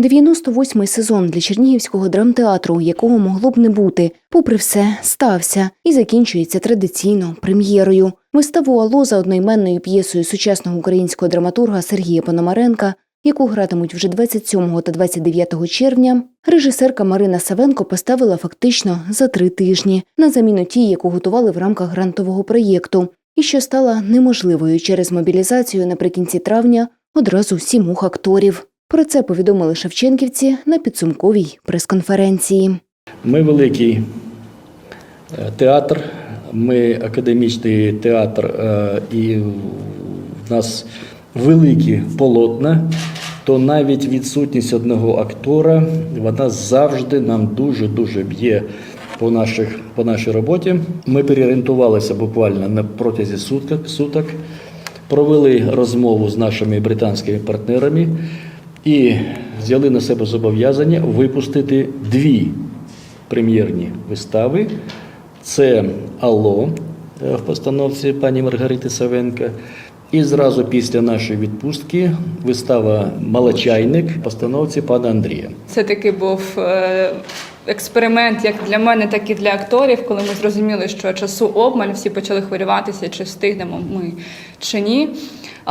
98-й сезон для Чернігівського драмтеатру, якого могло б не бути, попри все, стався і закінчується традиційно прем'єрою. Виставу Ало за одноіменною п'єсою сучасного українського драматурга Сергія Пономаренка, яку гратимуть вже 27 та 29 червня, режисерка Марина Савенко поставила фактично за три тижні на заміну тій, яку готували в рамках грантового проєкту, і що стала неможливою через мобілізацію наприкінці травня одразу сімох акторів. Про це повідомили шевченківці на підсумковій прес-конференції. Ми великий е, театр, ми академічний театр, е, і в нас великі полотна, то навіть відсутність одного актора вона завжди нам дуже-дуже б'є по, наших, по нашій роботі. Ми переорієнтувалися буквально на протязі суток, суток, провели розмову з нашими британськими партнерами і взяли на себе зобов'язання випустити дві прем'єрні вистави. Це Алло е, в постановці пані Маргарити Савенка. І зразу після нашої відпустки вистава Малачайник в постановці пана Андрія. Це такий був е, експеримент як для мене, так і для акторів, коли ми зрозуміли, що часу обмаль, всі почали хвилюватися, чи встигнемо ми чи ні.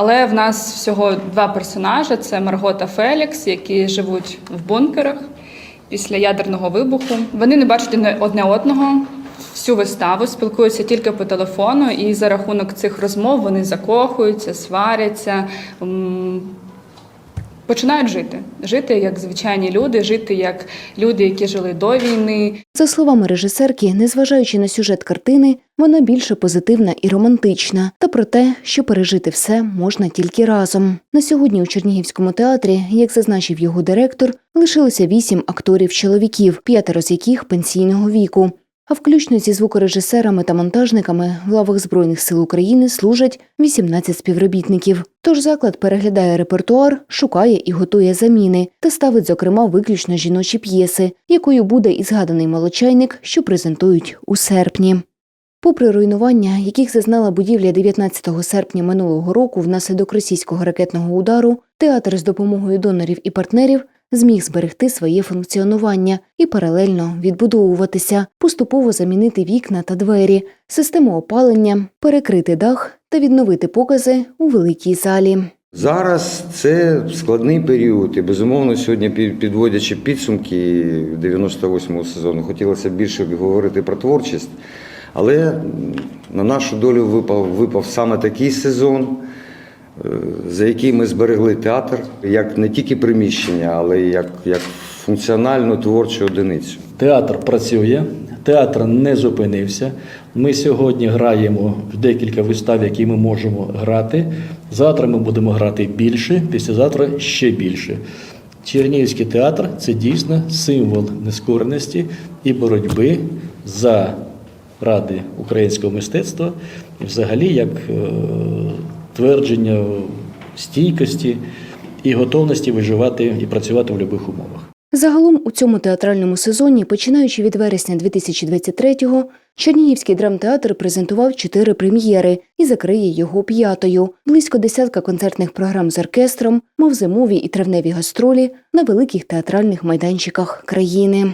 Але в нас всього два персонажі: це Марго та Фелікс, які живуть в бункерах після ядерного вибуху. Вони не бачать одне- одного. Всю виставу спілкуються тільки по телефону, і за рахунок цих розмов вони закохуються, сваряться, починають жити. Жити як звичайні люди, жити як люди, які жили до війни. За словами режисерки, незважаючи на сюжет картини, вона більше позитивна і романтична, та про те, що пережити все можна тільки разом. На сьогодні у Чернігівському театрі, як зазначив його директор, лишилося вісім акторів-чоловіків, п'ятеро з яких пенсійного віку. А включно зі звукорежисерами та монтажниками в лавах Збройних сил України служать 18 співробітників. Тож заклад переглядає репертуар, шукає і готує заміни та ставить, зокрема, виключно жіночі п'єси, якою буде і згаданий молочайник, що презентують у серпні. Попри руйнування, яких зазнала будівля 19 серпня минулого року внаслідок російського ракетного удару, театр з допомогою донорів і партнерів зміг зберегти своє функціонування і паралельно відбудовуватися, поступово замінити вікна та двері, систему опалення, перекрити дах та відновити покази у великій залі. Зараз це складний період, і безумовно сьогодні підводячи підсумки 98-го сезону, хотілося більше говорити про творчість, але на нашу долю випав, випав саме такий сезон, за який ми зберегли театр як не тільки приміщення, але й як, як функціональну творчу одиницю. Театр працює, театр не зупинився. Ми сьогодні граємо в декілька вистав, які ми можемо грати. Завтра ми будемо грати більше, післязавтра ще більше. Чернігівський театр це дійсно символ нескореності і боротьби за ради українського мистецтва і взагалі як е, твердження стійкості і готовності виживати і працювати в будь-яких умовах. Загалом у цьому театральному сезоні, починаючи від вересня 2023-го, Чернігівський драмтеатр презентував чотири прем'єри і закриє його п'ятою. Близько десятка концертних програм з оркестром, мов зимові і травневі гастролі на великих театральних майданчиках країни.